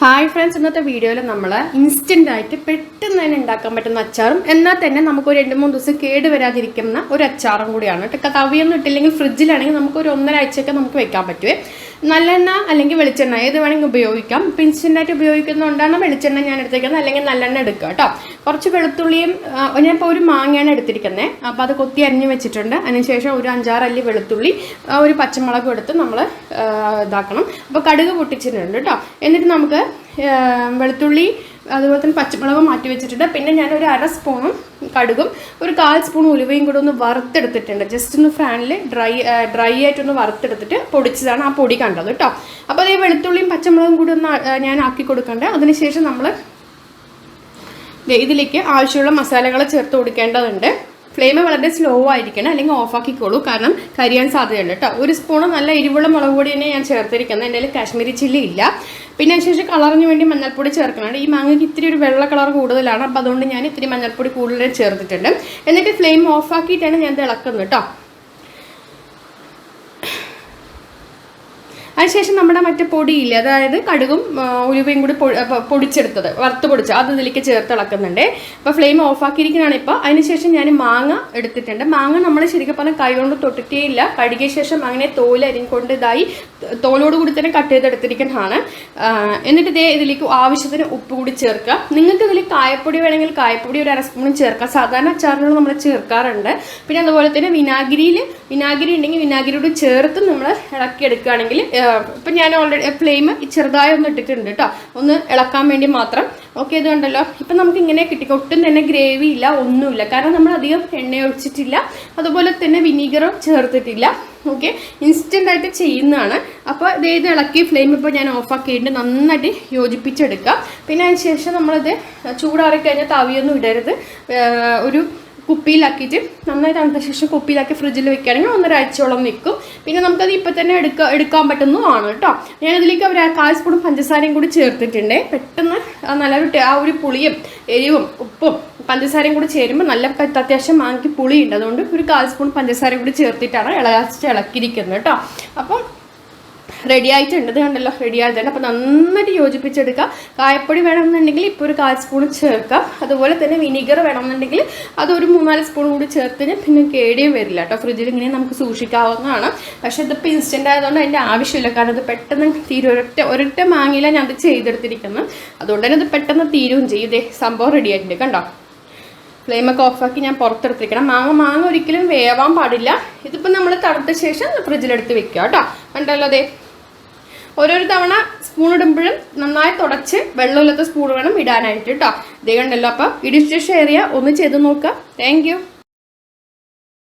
Hi friends ഇന്നത്തെ വീഡിയോയിൽ നമ്മൾ ഇൻസ്റ്റന്റ് ആയിട്ട് പെട്ടെന്ന് തന്നെ ഉണ്ടാക്കാൻ പറ്റുന്ന അച്ചാറും എന്നാൽ തന്നെ നമുക്ക് ഒരു രണ്ട് മൂന്ന് ദിവസം കേട് വരാതിരിക്കുന്ന ഒരു അച്ചാറും കൂടിയാണ്. കേട്ടോ തവിയൊന്നും ഇട്ടില്ലെങ്കിൽ ഫ്രിഡ്ജിലാണെങ്കിൽ നമുക്ക് ഒരു ഒന്നരാഴ്ചയൊക്കെ നമുക്ക് വെക്കാൻ പറ്റുമേ നല്ലെണ്ണ അല്ലെങ്കിൽ വെളിച്ചെണ്ണ ഏത് വേണമെങ്കിൽ ഉപയോഗിക്കാം. പിൻസിനായിട്ട് ഉപയോഗിക്കുന്നതുകൊണ്ടാണ് വെളിച്ചെണ്ണ ഞാൻ എടുത്തേക്കുന്നത്. അല്ലെങ്കിൽ നല്ലെണ്ണ എടുക്കുക കേട്ടോ. കുറച്ച് വെളുത്തുള്ളിയും ഞാനിപ്പോൾ ഒരു മാങ്ങയാണ് എടുത്തിരിക്കുന്നത് അപ്പോൾ അത് കൊത്തി അരിഞ്ഞ് വെച്ചിട്ടുണ്ട്. അതിനുശേഷം ഒരു അഞ്ചാറല്ലി വെളുത്തുള്ളി ആ, ഒരു പച്ചമുളകും എടുത്ത് നമ്മൾ ഇതാക്കണം. അപ്പോൾ കടുക് പൊട്ടിച്ചിട്ടുണ്ട് കേട്ടോ. എന്നിട്ട് നമുക്ക് വെളുത്തുള്ളി അതുപോലെ തന്നെ പച്ചമുളക് മാറ്റി വെച്ചിട്ടുണ്ട്. പിന്നെ ഞാൻ ഒരു അര സ്പൂണും കടുകും ഒരു കാൽ സ്പൂൺ ഉലുവയും കൂടെ ഒന്ന് വറുത്തെടുത്തിട്ടുണ്ട്. ജസ്റ്റ് ഒന്ന് ഫാനിൽ ഡ്രൈ ഡ്രൈ ആയിട്ടൊന്ന് വറുത്തെടുത്തിട്ട് പൊടിച്ചതാണ് ആ പൊടി കണ്ടത് കേട്ടോ അപ്പോൾ അതേ വെളുത്തുള്ളിയും പച്ചമുളകും കൂടി ഒന്ന് ഞാൻ ആക്കി കൊടുക്കണ്ടേ. അതിനുശേഷം നമ്മൾ ഇതിലേക്ക് ആവശ്യമുള്ള മസാലകൾ ചേർത്ത് കൊടുക്കേണ്ടതുണ്ട്. ഫ്ലെയിം വളരെ സ്ലോ ആയിരിക്കണം അല്ലെങ്കിൽ ഓഫ് ആക്കിക്കോളൂ. കാരണം കരിയാൻ സാധ്യതയുണ്ട് കേട്ടോ. ഒരു സ്പൂണ് നല്ല എരിവുള്ള മുളക് പൊടി തന്നെ ഞാൻ ചേർത്തിരിക്കുന്നത്. എന്റെ കയ്യിൽ കാശ്മീരി ചില്ലി ഇല്ല. പിന്നെ അതിനുശേഷം കളറിന് വേണ്ടി മഞ്ഞൾപ്പൊടി ചേർക്കുന്നുണ്ട് ഈ മാങ്ങയ്ക്ക് ഇത്തിരി ഒരു വെള്ള കളർ കൂടുതലാണ്. അപ്പോൾ അതുകൊണ്ട് ഞാൻ ഇത്തിരി മഞ്ഞൾപ്പൊടി കൂടുതൽ ചേർത്തിട്ടുണ്ട്. എന്നിട്ട് ഫ്ലെയിം ഓഫ് ആക്കിയിട്ടാണ് ഞാൻ തിളക്കുന്നത് കേട്ടോ. അതിനുശേഷം നമ്മുടെ മറ്റേ പൊടിയില്ല അതായത് കടുകും ഉലുവയും കൂടി പൊടിച്ചെടുത്തത് വറുത്ത് പൊടിച്ച് അത് ഇതിലേക്ക് ചേർത്ത് ഇളക്കുന്നുണ്ട്. അപ്പോൾ ഫ്ലെയിം ഓഫാക്കിയിരിക്കുന്നതാണ് ഇപ്പോൾ അതിനുശേഷം ഞാൻ മാങ്ങ എടുത്തിട്ടുണ്ട്. മാങ്ങ നമ്മൾ ശരിക്കും പറഞ്ഞാൽ കൈകൊണ്ട് തൊട്ടിട്ടേ ഇല്ല. കഴുകിയ ശേഷം അങ്ങനെ തോൽ അരിഞ്ഞുകൊണ്ട് ഇതായി തോലോട് കൂടി തന്നെ കട്ട് ചെയ്തെടുത്തിരിക്കുന്നതാണ്. എന്നിട്ട് ഇതേ ഇതിലേക്ക് ആവശ്യത്തിന് ഉപ്പ് കൂടി ചേർക്കുക. നിങ്ങൾക്ക് ഇതിൽ കായപ്പൊടി വേണമെങ്കിൽ കായപ്പൊടി ഒരു അര സ്പൂണും ചേർക്കാം. സാധാരണ അച്ചാറുകൾ നമ്മൾ ചേർക്കാറുണ്ട്. പിന്നെ അതുപോലെ തന്നെ വിനാഗിരിയിൽ വിനാഗിരി ഉണ്ടെങ്കിൽ വിനാഗിരിയോട് ചേർത്ത് നമ്മൾ ഇളക്കി എടുക്കുകയാണെങ്കിൽ ഇപ്പം ഞാൻ ഓൾറെഡി ഫ്ലെയിം ചെറുതായി ഒന്ന് ഇട്ടിട്ടുണ്ട് കേട്ടോ ഒന്ന് ഇളക്കാൻ വേണ്ടി മാത്രം. ഓക്കെ ഇത് കണ്ടല്ലോ ഇപ്പം നമുക്ക് ഇങ്ങനെ കിട്ടി ഒട്ടും തന്നെ ഗ്രേവി ഇല്ല ഒന്നുമില്ല. കാരണം നമ്മൾ അധികം എണ്ണ ഒഴിച്ചിട്ടില്ല. അതുപോലെ തന്നെ വിനീഗറും ചേർത്തിട്ടില്ല. ഓക്കെ ഇൻസ്റ്റന്റ് ആയിട്ട് ചെയ്യുന്നതാണ്. അപ്പോൾ ഇത് ഇളക്കി ഫ്ലെയിം ഇപ്പോൾ ഞാൻ ഓഫാക്കിയിട്ട് നന്നായിട്ട് യോജിപ്പിച്ചെടുക്കാം. പിന്നെ അതിന് ശേഷം നമ്മളിത് ചൂടാറി കഴിഞ്ഞാൽ തവിയൊന്നും ഇടരുത്. ഒരു കുപ്പിയിലാക്കിയിട്ട് നന്നായി തണുത്ത ശേഷം കുപ്പിയിലാക്കി ഫ്രിഡ്ജിൽ വെക്കുകയാണെങ്കിൽ ഒന്നൊരാഴ്ചയോളം നിൽക്കും. പിന്നെ നമുക്കത് ഇപ്പം തന്നെ എടുക്ക എടുക്കാൻ പറ്റുന്നതാണ് കേട്ടോ. ഞാൻ ഇതിലേക്ക് ഒരു കാൽ സ്പൂൺ പഞ്ചസാരയും കൂടി ചേർത്തിട്ടുണ്ട്. പെട്ടെന്ന് നല്ല ആ ഒരു പുളിയും എരിവും ഉപ്പും പഞ്ചസാരയും കൂടി ചേരുമ്പോൾ നല്ല അത്യാവശ്യം മാങ്ങി പുളിയുണ്ട്. അതുകൊണ്ട് ഒരു കാൽ സ്പൂൺ പഞ്ചസാര കൂടി ചേർത്തിട്ടാണ് ഇളകാച്ചിട്ട് ഇളക്കിയിരിക്കുന്നത് കേട്ടോ. അപ്പം റെഡി ആയിട്ടുണ്ട് ഇത് കണ്ടല്ലോ റെഡി ആയിട്ടുണ്ട് അപ്പോൾ നന്നായിട്ട് യോജിപ്പിച്ചെടുക്കുക. കായപ്പൊടി വേണമെന്നുണ്ടെങ്കിൽ ഇപ്പോൾ ഒരു കാൽ സ്പൂൺ ചേർക്കാം. അതുപോലെ തന്നെ വിനീഗർ വേണമെന്നുണ്ടെങ്കിൽ അതൊരു മൂന്നാൽ സ്പൂൺ കൂടി ചേർത്തിന് പിന്നെ കേടിയും വരില്ല കേട്ടോ. ഫ്രിഡ്ജിൽ ഇങ്ങനെ നമുക്ക് സൂക്ഷിക്കാവുന്നതാണ്. പക്ഷേ ഇതിപ്പോൾ ഇൻസ്റ്റന്റ് ആയതുകൊണ്ട് അതിന്റെ ആവശ്യമില്ല. കാരണം ഇത് പെട്ടെന്ന് തീരും ഒരൊറ്റ ഒരൊറ്റ മാങ്ങയിലാണ് ഞാൻ അത് ചെയ്തെടുത്തിരിക്കുന്നത്. അതുകൊണ്ട് തന്നെ ഇത് പെട്ടെന്ന് തീരുകയും ചെയ്യും. ഇതേ സംഭവം റെഡി ആയിട്ടുണ്ട് കണ്ടോ? ഫ്ലെയിമൊക്കെ ഓഫാക്കി ഞാൻ പുറത്തെടുത്തിരിക്കണം. മാങ്ങ മാങ്ങ ഒരിക്കലും വേവാൻ പാടില്ല. ഇതിപ്പോൾ നമ്മൾ തണുത്ത ശേഷം ഫ്രിഡ്ജിലെടുത്ത് വെക്കുക കേട്ടോ. കണ്ടല്ലോ അതെ. ഓരോരു തവണ സ്പൂൺ ഇടുമ്പോഴും നന്നായി തുടച്ച് വെള്ളമില്ലാത്ത സ്പൂൺ വേണം ഇടാനായിട്ട് കേട്ടോ ഇതേ കണ്ടല്ലോ അപ്പം ഇടിച്ച് ഷെയർ ചെയ്യുക ഒന്ന് ചെയ്ത് നോക്കുക. താങ്ക്